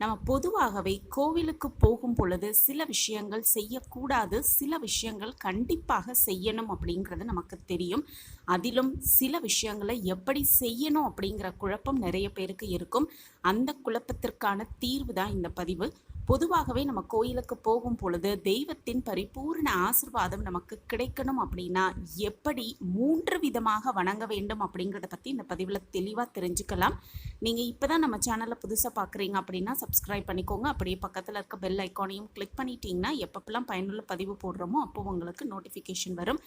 நம்ம பொதுவாகவே கோவிலுக்கு போகும் பொழுது சில விஷயங்கள் செய்யக்கூடாது சில விஷயங்கள் கண்டிப்பாக செய்யணும் அப்படிங்கிறது நமக்கு தெரியும். அதிலும் சில விஷயங்களை எப்படி செய்யணும் அப்படிங்கிற குழப்பம் நிறைய பேருக்கு இருக்கும். அந்த குழப்பத்திற்கான தீர்வு தான் இந்த பதிவு. பொதுவாகவே நம்ம கோயிலுக்கு போகும் பொழுது தெய்வத்தின் பரிபூர்ண ஆசிர்வாதம் நமக்கு கிடைக்கணும் அப்படின்னா எப்படி மூன்று விதமாக வணங்க வேண்டும் அப்படிங்கிறத பற்றி இந்த பதிவில் தெளிவாக தெரிஞ்சுக்கலாம். நீங்கள் இப்போ தான் நம்ம சேனலில் புதுசாக பார்க்குறீங்க அப்படின்னா சப்ஸ்கிரைப் பண்ணிக்கோங்க. அப்படியே பக்கத்தில் இருக்க பெல் ஐக்கானையும் கிளிக் பண்ணிட்டீங்கன்னா எப்பப்பெல்லாம் பயனுள்ள பதிவு போடுறோமோ அப்போ உங்களுக்கு நோட்டிஃபிகேஷன் வரும்.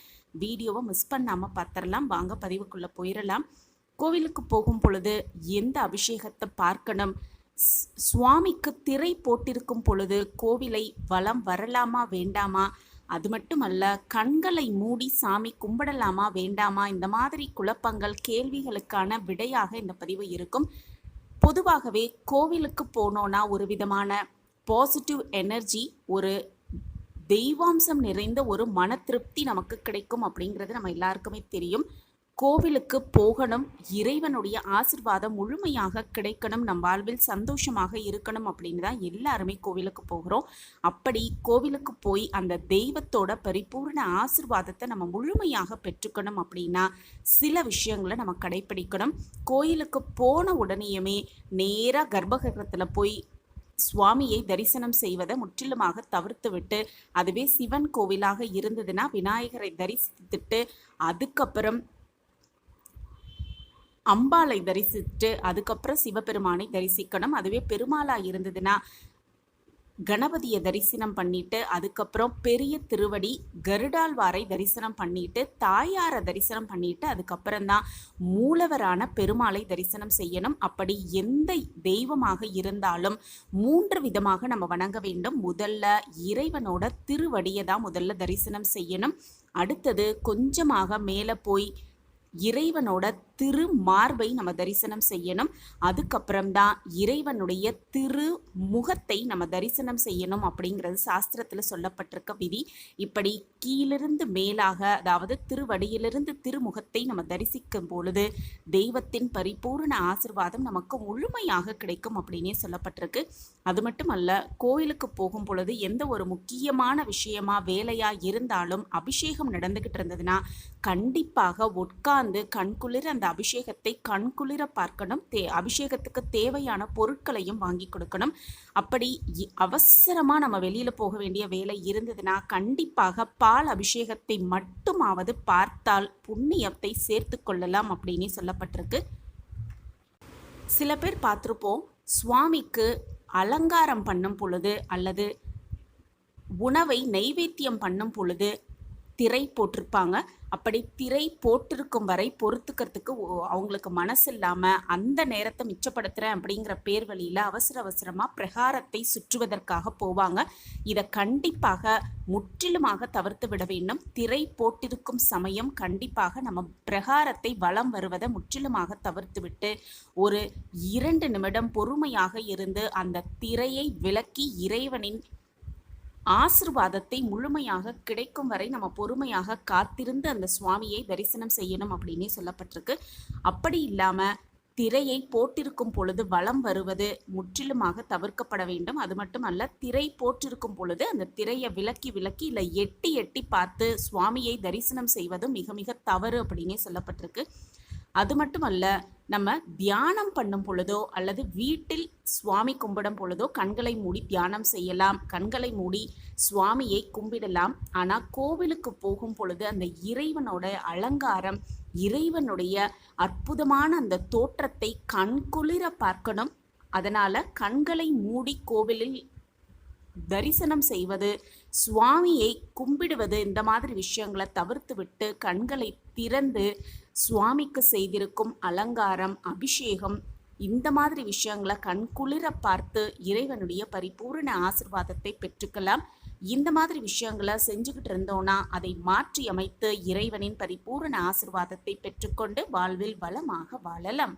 வீடியோவை மிஸ் பண்ணாமல் பார்த்துடலாம். வாங்க பதிவுக்குள்ளே போயிடலாம். கோவிலுக்கு போகும் பொழுது எந்த அபிஷேகத்தை பார்க்கணும்? சுவாமிக்கு திரை போட்டிருக்கும் பொழுது கோவிலை வலம் வரலாமா வேண்டாமா? அது மட்டுமல்ல கண்களை மூடி சாமி கும்பிடலாமா வேண்டாமா? இந்த மாதிரி குழப்பங்கள் கேள்விகளுக்கான விடையாக இந்த பதிவு இருக்கும். பொதுவாகவே கோவிலுக்கு போனோன்னா ஒரு விதமான பாசிட்டிவ் எனர்ஜி ஒரு தெய்வாம்சம் நிறைந்த ஒரு மன திருப்தி நமக்கு கிடைக்கும் அப்படிங்கிறது நம்ம எல்லாருக்குமே தெரியும். கோவிலுக்கு போகணும் இறைவனுடைய ஆசிர்வாதம் முழுமையாக கிடைக்கணும் நம் வாழ்வில் சந்தோஷமாக இருக்கணும் அப்படின்னு தான் எல்லாருமே கோவிலுக்கு போகிறோம். அப்படி கோவிலுக்கு போய் அந்த தெய்வத்தோட பரிபூர்ண ஆசிர்வாதத்தை நம்ம முழுமையாக பெற்றுக்கணும் அப்படின்னா சில விஷயங்களை நம்ம கடைப்பிடிக்கணும். கோயிலுக்கு போன உடனேயுமே நேராக கர்ப்பகிரகத்தில் போய் சுவாமியை தரிசனம் செய்வதை முற்றிலுமாக தவிர்த்துவிட்டு அதுவே சிவன் கோவிலாக இருந்ததுன்னா விநாயகரை தரிசித்துட்டு அதுக்கப்புறம் அம்பாளை தரிசித்து அதுக்கப்புறம் சிவபெருமானை தரிசிக்கணும். அதுவே பெருமாளாக இருந்ததுன்னா கணபதியை தரிசனம் பண்ணிட்டு அதுக்கப்புறம் பெரிய திருவடி கருடாழ்வாரை தரிசனம் பண்ணிட்டு தாயாரை தரிசனம் பண்ணிட்டு அதுக்கப்புறம் தான் மூலவரான பெருமாளை தரிசனம் செய்யணும். அப்படி எந்த தெய்வமாக இருந்தாலும் மூன்று விதமாக நம்ம வணங்க வேண்டும். முதல்ல இறைவனோட திருவடியை தான் முதல்ல தரிசனம் செய்யணும். அடுத்தது கொஞ்சமாக மேலே போய் இறைவனோட திரு மார்பை நம்ம தரிசனம் செய்யணும். அதுக்கப்புறம் தான் இறைவனுடைய திரு முகத்தை நம்ம தரிசனம் செய்யணும் அப்படிங்கிறது சாஸ்திரத்தில் சொல்லப்பட்டிருக்க விதி. இப்படி கீழிருந்து மேலாக அதாவது திருவடியிலிருந்து திருமுகத்தை நம்ம தரிசிக்கும் பொழுது தெய்வத்தின் பரிபூர்ண ஆசிர்வாதம் நமக்கு முழுமையாக கிடைக்கும் அப்படின்னே சொல்லப்பட்டிருக்கு. அது மட்டுமல்ல கோயிலுக்கு போகும் பொழுது எந்த ஒரு முக்கியமான விஷயமா வேலையா இருந்தாலும் அபிஷேகம் நடந்துகிட்டு இருந்ததுன்னா கண்டிப்பாக உட்கார்ந்து கண்குளிர அந்த அபிஷேகத்தை கண்குளிர பார்க்கணும். தே அபிஷேகத்துக்கு தேவையான பொருட்களையும் வாங்கி கொடுக்கணும். அப்படி அவசரமாக நம்ம வெளியில் போக வேண்டிய வேலை இருந்ததுன்னா கண்டிப்பாக பால் அபிஷேகத்தை மட்டுமாவது பார்த்தால் புண்ணியத்தை சேர்த்து கொள்ளலாம் அப்படின்னு சொல்லப்பட்டிருக்கு. சில பேர் பார்த்துருப்போம் சுவாமிக்கு அலங்காரம் பண்ணும் பொழுது அல்லது உணவை நைவேத்தியம் பண்ணும் பொழுது திரை போட்டிருப்பாங்க. அப்படி திரை போட்டிருக்கும் வரை பொறுத்துக்கிறதுக்கு அவங்களுக்கு மனசு இல்லாமல் அந்த நேரத்தை மிச்சப்படுத்துகிறேன் அப்படிங்கிற பேர் வழியில் அவசர அவசரமாக பிரகாரத்தை சுற்றுவதற்காக போவாங்க. இதை கண்டிப்பாக முற்றிலுமாக தவிர்த்து விட வேண்டும். திரை போட்டிருக்கும் சமயம் கண்டிப்பாக நம்ம பிரகாரத்தை வலம் வருவதை முற்றிலுமாக தவிர்த்துவிட்டு ஒரு இரண்டு நிமிடம் பொறுமையாக இருந்து அந்த திரையை விலக்கி இறைவனின் ஆசிர்வாதத்தை முழுமையாக கிடைக்கும் வரை நம்ம பொறுமையாக காத்திருந்து அந்த சுவாமியை தரிசனம் செய்யணும் அப்படின்னே சொல்லப்பட்டிருக்கு. அப்படி இல்லாமல் திரையை போட்டிருக்கும் பொழுது வளம் வருவது முற்றிலுமாக தவிர்க்கப்பட வேண்டும். அது மட்டுமல்ல திரை போட்டிருக்கும் பொழுது அந்த திரையை விலக்கி விலக்கி இல்லை எட்டி எட்டி பார்த்து சுவாமியை தரிசனம் செய்வதும் மிக மிக தவறு அப்படின்னே சொல்லப்பட்டிருக்கு. அது மட்டுமல்ல நம்ம தியானம் பண்ணும் பொழுதோ அல்லது வீட்டில் சுவாமி கும்பிடும் பொழுதோ கண்களை மூடி தியானம் செய்யலாம். கண்களை மூடி சுவாமியை கும்பிடலாம். ஆனால் கோவிலுக்கு போகும் பொழுது அந்த இறைவனோட அலங்காரம் இறைவனுடைய அற்புதமான அந்த தோற்றத்தை கண்குளிர பார்க்கணும். அதனால் கண்களை மூடி கோவிலில் தரிசனம் செய்வது சுவாமியை கும்பிடுவது இந்த மாதிரி விஷயங்களை தவிர்த்து விட்டு கண்களை திறந்து சுவாமிக்கு செய்திருக்கும் அலங்காரம் அபிஷேகம் இந்த மாதிரி விஷயங்களை கண்குளிர பார்த்து இறைவனுடைய பரிபூரண ஆசிர்வாதத்தை பெற்றுக்கலாம். இந்த மாதிரி விஷயங்களை செஞ்சுக்கிட்டு இருந்தோன்னா அதை மாற்றி அமைத்து இறைவனின் பரிபூரண ஆசிர்வாதத்தை பெற்றுக்கொண்டு வாழ்வில் வளமாக வாழலாம்.